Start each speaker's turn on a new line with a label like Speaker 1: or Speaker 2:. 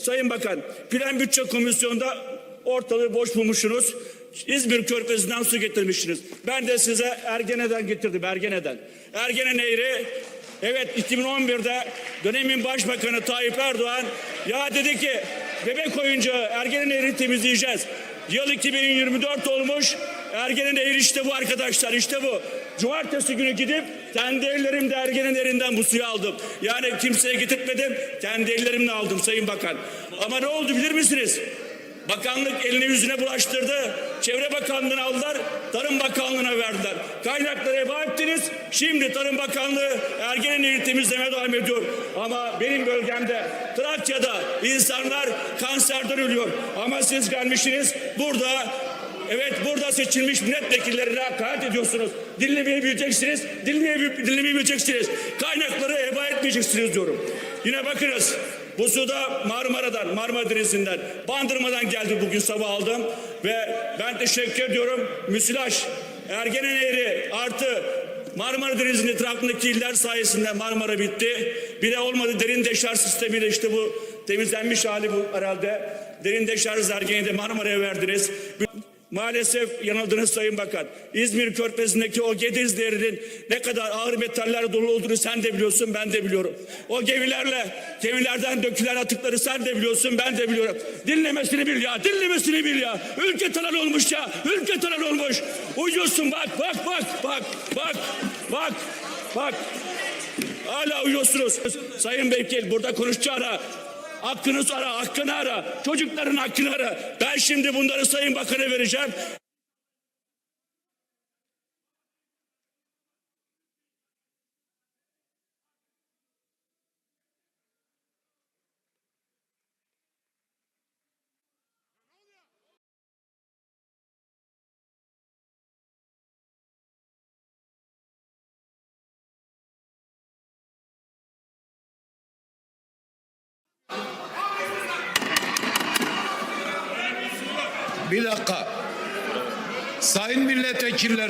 Speaker 1: Sayın Bakan, Plan Bütçe Komisyonu'nda ortalığı boş bulmuşsunuz. İzmir Körfezi'nden su getirmişsiniz. Ben de size Ergene'den getirdim, Ergene'den. Ergene Nehri, evet 2011'de dönemin Başbakanı Tayyip Erdoğan ya dedi ki bebek oyuncağı Ergene Nehri temizleyeceğiz. Yıl 2024 olmuş. Ergene Nehri işte bu arkadaşlar, işte bu. Cumartesi günü gidip kendi ellerimle Ergene Nehri'nden bu suyu aldım. Yani kimseye getirtmedim, kendi ellerimle aldım Sayın Bakan. Ama ne oldu bilir misiniz? Bakanlık eline yüzüne bulaştırdı. Çevre Bakanlığı'nı aldılar, Tarım Bakanlığı'na verdiler. Kaynakları heba ettiniz. Şimdi Tarım Bakanlığı Ergene Nehri temizlemeye devam ediyor. Ama benim bölgemde Trakya'da insanlar kanserden ölüyor. Ama siz gelmişsiniz burada Evet burada seçilmiş milletvekillerine hakaret ediyorsunuz. Dinlemeyi bileceksiniz, dinlemeyi, dinlemeyi bileceksiniz. Kaynakları heba etmeyeceksiniz diyorum. Yine bakınız bu suda Marmara'dan, Marmara Denizi'nden, Bandırma'dan geldi bugün sabah aldım. Ve ben teşekkür ediyorum. Müsilaj, Ergene Nehri artı Marmara Denizi'nin etrafındaki iller sayesinde Marmara bitti. Bir de olmadı derin deşarj sistemiyle işte bu temizlenmiş hali bu herhalde. Derin deşarj Ergene'yi de Marmara'ya verdiniz. Maalesef yanıldınız Sayın Bakan. İzmir Körfezi'ndeki o Gediz Nehri'nin ne kadar ağır metaller dolu olduğunu sen de biliyorsun, ben de biliyorum. O gemilerle, gemilerden dökülen atıkları sen de biliyorsun, ben de biliyorum. Dinlemesini bil ya, dinlemesini bil ya. Ülke talan olmuş ya, ülke talan olmuş. Uyuyorsun bak, bak, bak, bak, bak, bak, bak. Hala uyuyorsunuz. Sayın Bekir burada konuşacağına hakkını ara, hakkını ara. Çocukların hakkını ara. Ben şimdi bunları Sayın Bakan'a vereceğim.
Speaker 2: Bir dakika. Sayın milletvekilleri